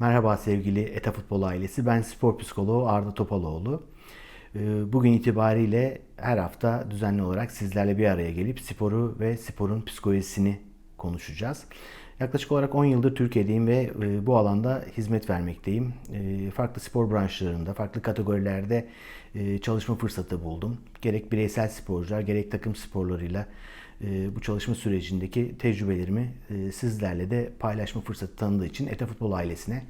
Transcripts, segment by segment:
Merhaba sevgili ETA Futbol ailesi. Ben spor psikoloğu Arda Topaloğlu. Ee, Bugün itibariyle her hafta düzenli olarak sizlerle bir araya gelip sporu ve sporun psikolojisini konuşacağız. Yaklaşık olarak 10 yıldır Türkiye'deyim ve e, bu alanda hizmet vermekteyim. E, Farklı spor branşlarında, farklı kategorilerde e, çalışma fırsatı buldum. Gerek bireysel sporcular, gerek takım sporlarıyla e, bu çalışma sürecindeki tecrübelerimi e, sizlerle de paylaşma fırsatı tanıdığı için ETA Futbol ailesine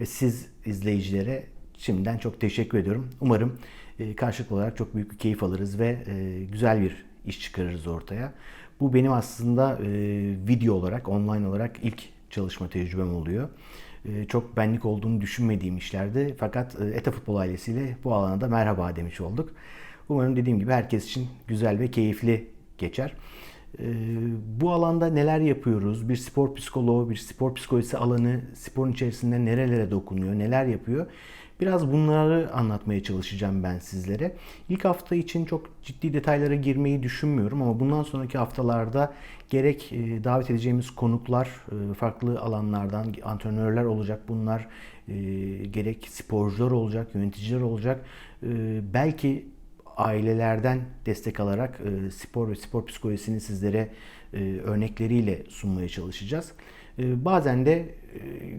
ve siz izleyicilere şimdiden çok teşekkür ediyorum. Umarım e, karşılıklı olarak çok büyük bir keyif alırız ve güzel bir iş çıkarırız ortaya. Bu benim aslında video olarak, online olarak ilk çalışma tecrübem oluyor. Çok benlik olduğunu düşünmediğim işlerdi. Fakat e, ETA Futbol ailesiyle bu alana da merhaba demiş olduk. Umarım dediğim gibi herkes için güzel ve keyifli geçer. Ee, Bu alanda neler yapıyoruz? Bir spor psikoloğu, bir spor psikolojisi alanı sporun içerisinde nerelere dokunuyor, neler yapıyor? Biraz bunları anlatmaya çalışacağım ben sizlere. İlk hafta için çok ciddi detaylara girmeyi düşünmüyorum ama bundan sonraki haftalarda gerek e, davet edeceğimiz konuklar, e, farklı alanlardan antrenörler olacak bunlar, e, gerek sporcular olacak, yöneticiler olacak. Belki ailelerden destek alarak e, spor ve spor psikolojisini sizlere e, örnekleriyle sunmaya çalışacağız. E, bazen de e,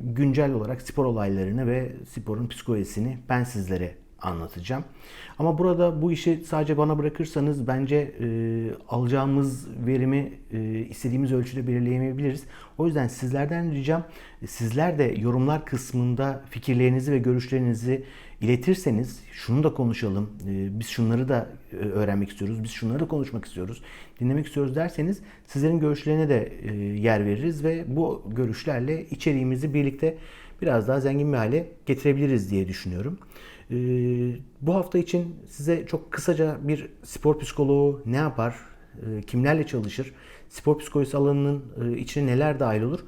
güncel olarak spor olaylarını ve sporun psikolojisini ben sizlere anlatacağım. Ama burada bu işi sadece bana bırakırsanız bence e, alacağımız verimi e, istediğimiz ölçüde belirleyemeyebiliriz. O yüzden sizlerden ricam sizler de yorumlar kısmında fikirlerinizi ve görüşlerinizi iletirseniz şunu da konuşalım, e, biz şunları da e, öğrenmek istiyoruz, biz şunları da konuşmak istiyoruz, dinlemek istiyoruz derseniz sizlerin görüşlerine de e, yer veririz ve bu görüşlerle içeriğimizi birlikte biraz daha zengin bir hale getirebiliriz diye düşünüyorum. Ee, bu hafta için size çok kısaca bir spor psikoloğu ne yapar, e, kimlerle çalışır, spor psikolojisi alanının e, içine neler dahil olur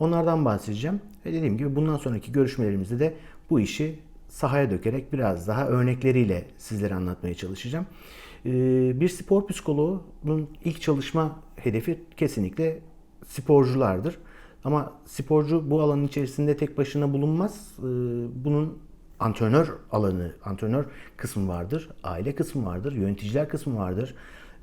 onlardan bahsedeceğim. Ve dediğim gibi bundan sonraki görüşmelerimizde de bu işi sahaya dökerek biraz daha örnekleriyle sizlere anlatmaya çalışacağım. Ee, Bir spor psikoloğunun ilk çalışma hedefi kesinlikle sporculardır. Ama sporcu bu alanın içerisinde tek başına bulunmaz. Ee, Bunun antrenör alanı, antrenör kısmı vardır, aile kısmı vardır, yöneticiler kısmı vardır.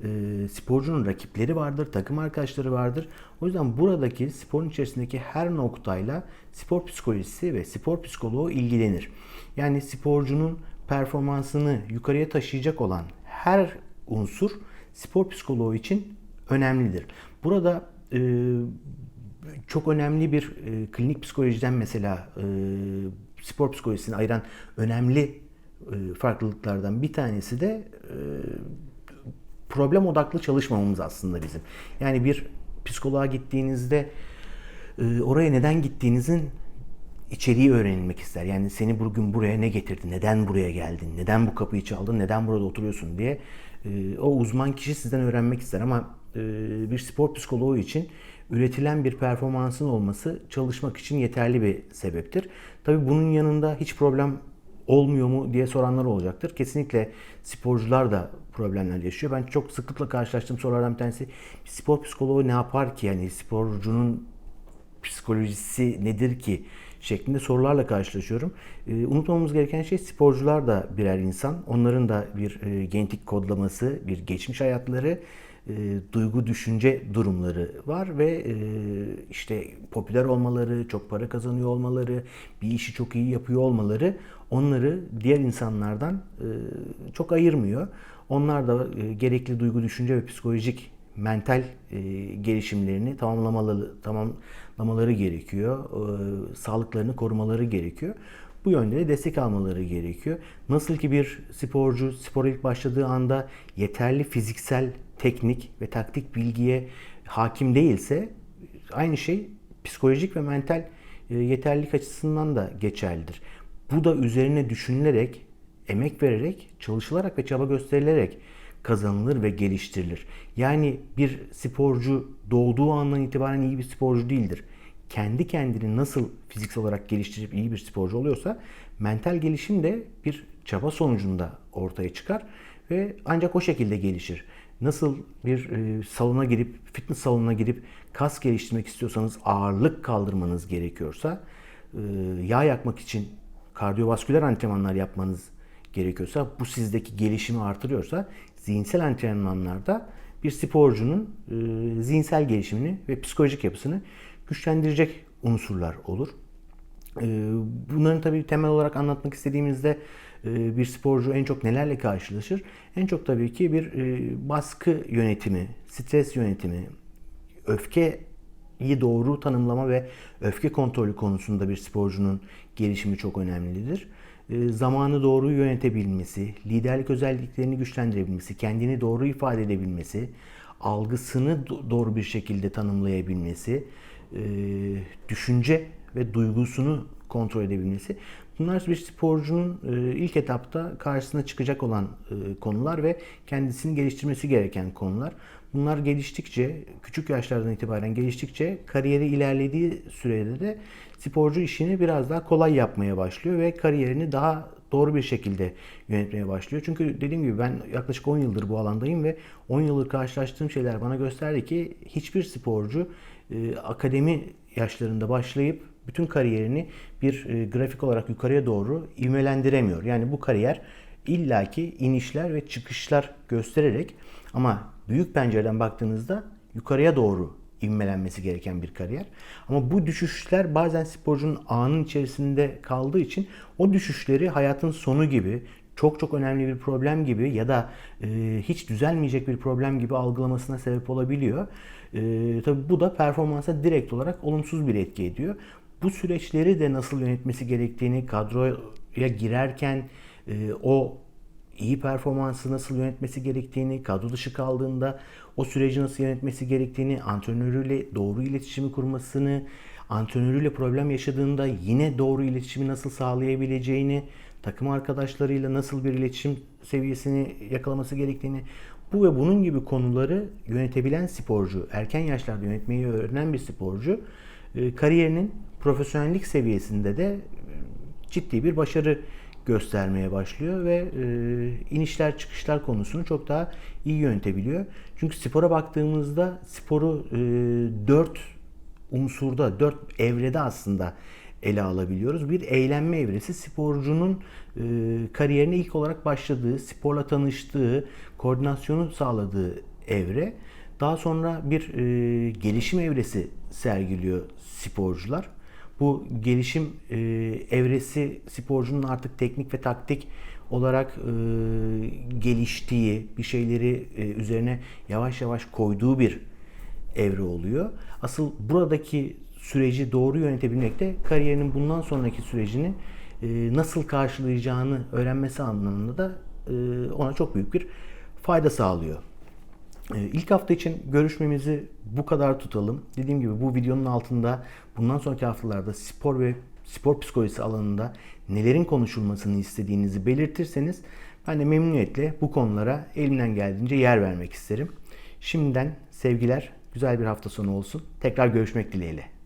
Ee, sporcunun rakipleri vardır, takım arkadaşları vardır. O yüzden buradaki sporun içerisindeki her noktayla spor psikolojisi ve spor psikoloğu ilgilenir. Yani sporcunun performansını yukarıya taşıyacak olan her unsur spor psikoloğu için önemlidir. Burada e, çok önemli bir e, klinik psikolojiden mesela e, spor psikolojisini ayıran önemli e, farklılıklardan bir tanesi de e, problem odaklı çalışmamamız aslında bizim. Yani bir psikoloğa gittiğinizde e, oraya neden gittiğinizin içeriği öğrenilmek ister. Yani seni bugün buraya ne getirdi, neden buraya geldin, neden bu kapıyı çaldın, neden burada oturuyorsun diye e, o uzman kişi sizden öğrenmek ister. Ama e, bir spor psikoloğu için üretilen bir performansın olması çalışmak için yeterli bir sebeptir. Tabii bunun yanında hiç problem olmuyor mu diye soranlar olacaktır. Kesinlikle sporcular da problemler yaşıyor. Ben çok sıklıkla karşılaştığım sorulardan bir tanesi spor psikoloğu ne yapar ki? Yani sporcunun psikolojisi nedir ki? şeklinde sorularla karşılaşıyorum. E, unutmamamız gereken şey sporcular da birer insan. Onların da bir e, genetik kodlaması, bir geçmiş hayatları, e, duygu düşünce durumları var ve e, işte popüler olmaları, çok para kazanıyor olmaları, bir işi çok iyi yapıyor olmaları onları diğer insanlardan e, çok ayırmıyor. Onlar da e, gerekli duygu düşünce ve psikolojik mental e, gelişimlerini tamamlamaları tamamlamaları gerekiyor. E, sağlıklarını korumaları gerekiyor. Bu yönde de destek almaları gerekiyor. Nasıl ki bir sporcu spora ilk başladığı anda yeterli fiziksel, teknik ve taktik bilgiye hakim değilse aynı şey psikolojik ve mental e, yeterlilik açısından da geçerlidir. Bu da üzerine düşünülerek, emek vererek, çalışılarak ve çaba gösterilerek kazanılır ve geliştirilir. Yani bir sporcu doğduğu andan itibaren iyi bir sporcu değildir. Kendi kendini nasıl fiziksel olarak geliştirip iyi bir sporcu oluyorsa mental gelişim de bir çaba sonucunda ortaya çıkar ve ancak o şekilde gelişir. Nasıl bir e, salona girip, fitness salonuna girip kas geliştirmek istiyorsanız ağırlık kaldırmanız gerekiyorsa e, yağ yakmak için kardiyovasküler antrenmanlar yapmanız gerekiyorsa, bu sizdeki gelişimi artırıyorsa zihinsel antrenmanlarda bir sporcunun e, zihinsel gelişimini ve psikolojik yapısını güçlendirecek unsurlar olur. E, bunların tabii temel olarak anlatmak istediğimizde e, bir sporcu en çok nelerle karşılaşır? En çok tabii ki bir e, baskı yönetimi, stres yönetimi, öfkeyi doğru tanımlama ve öfke kontrolü konusunda bir sporcunun gelişimi çok önemlidir. E, Zamanı doğru yönetebilmesi, liderlik özelliklerini güçlendirebilmesi, kendini doğru ifade edebilmesi, algısını do- doğru bir şekilde tanımlayabilmesi, e, düşünce ve duygusunu kontrol edebilmesi. Bunlar bir sporcunun e, ilk etapta karşısına çıkacak olan e, konular ve kendisini geliştirmesi gereken konular. Bunlar geliştikçe, küçük yaşlardan itibaren geliştikçe kariyeri ilerlediği sürede de sporcu işini biraz daha kolay yapmaya başlıyor ve kariyerini daha doğru bir şekilde yönetmeye başlıyor. Çünkü dediğim gibi ben yaklaşık 10 yıldır bu alandayım ve 10 yıldır karşılaştığım şeyler bana gösterdi ki hiçbir sporcu e, akademi yaşlarında başlayıp bütün kariyerini bir e, grafik olarak yukarıya doğru ivmelendiremiyor. Yani bu kariyer illaki inişler ve çıkışlar göstererek ama büyük pencereden baktığınızda yukarıya doğru ivmelenmesi gereken bir kariyer. Ama bu düşüşler bazen sporcunun anın içerisinde kaldığı için o düşüşleri hayatın sonu gibi çok çok önemli bir problem gibi ya da e, hiç düzelmeyecek bir problem gibi algılamasına sebep olabiliyor. E, tabii bu da performansa direkt olarak olumsuz bir etki ediyor. Bu süreçleri de nasıl yönetmesi gerektiğini kadroya girerken e, o iyi performansı nasıl yönetmesi gerektiğini, kadro dışı kaldığında o süreci nasıl yönetmesi gerektiğini, antrenörüyle doğru iletişimi kurmasını, antrenörüyle problem yaşadığında yine doğru iletişimi nasıl sağlayabileceğini, takım arkadaşlarıyla nasıl bir iletişim seviyesini yakalaması gerektiğini, bu ve bunun gibi konuları yönetebilen sporcu, erken yaşlarda yönetmeyi öğrenen bir sporcu, e, kariyerinin profesyonellik seviyesinde de e, ciddi bir başarı göstermeye başlıyor ve e, inişler çıkışlar konusunu çok daha iyi yönetebiliyor. Çünkü spora baktığımızda sporu e, dört unsurda, dört evrede aslında ele alabiliyoruz. Bir eğlenme evresi sporcunun e, kariyerine ilk olarak başladığı, sporla tanıştığı, koordinasyonu sağladığı evre. Daha sonra bir e, gelişim evresi sergiliyor sporcular. Bu gelişim e, evresi sporcunun artık teknik ve taktik olarak e, geliştiği, bir şeyleri e, üzerine yavaş yavaş koyduğu bir evre oluyor. Asıl buradaki süreci doğru yönetebilmek de kariyerinin bundan sonraki sürecini e, nasıl karşılayacağını öğrenmesi anlamında da e, ona çok büyük bir fayda sağlıyor. Ee, İlk hafta için görüşmemizi bu kadar tutalım. Dediğim gibi bu videonun altında bundan sonraki haftalarda spor ve spor psikolojisi alanında nelerin konuşulmasını istediğinizi belirtirseniz ben de memnuniyetle bu konulara elimden geldiğince yer vermek isterim. Şimdiden sevgiler, güzel bir hafta sonu olsun. Tekrar görüşmek dileğiyle.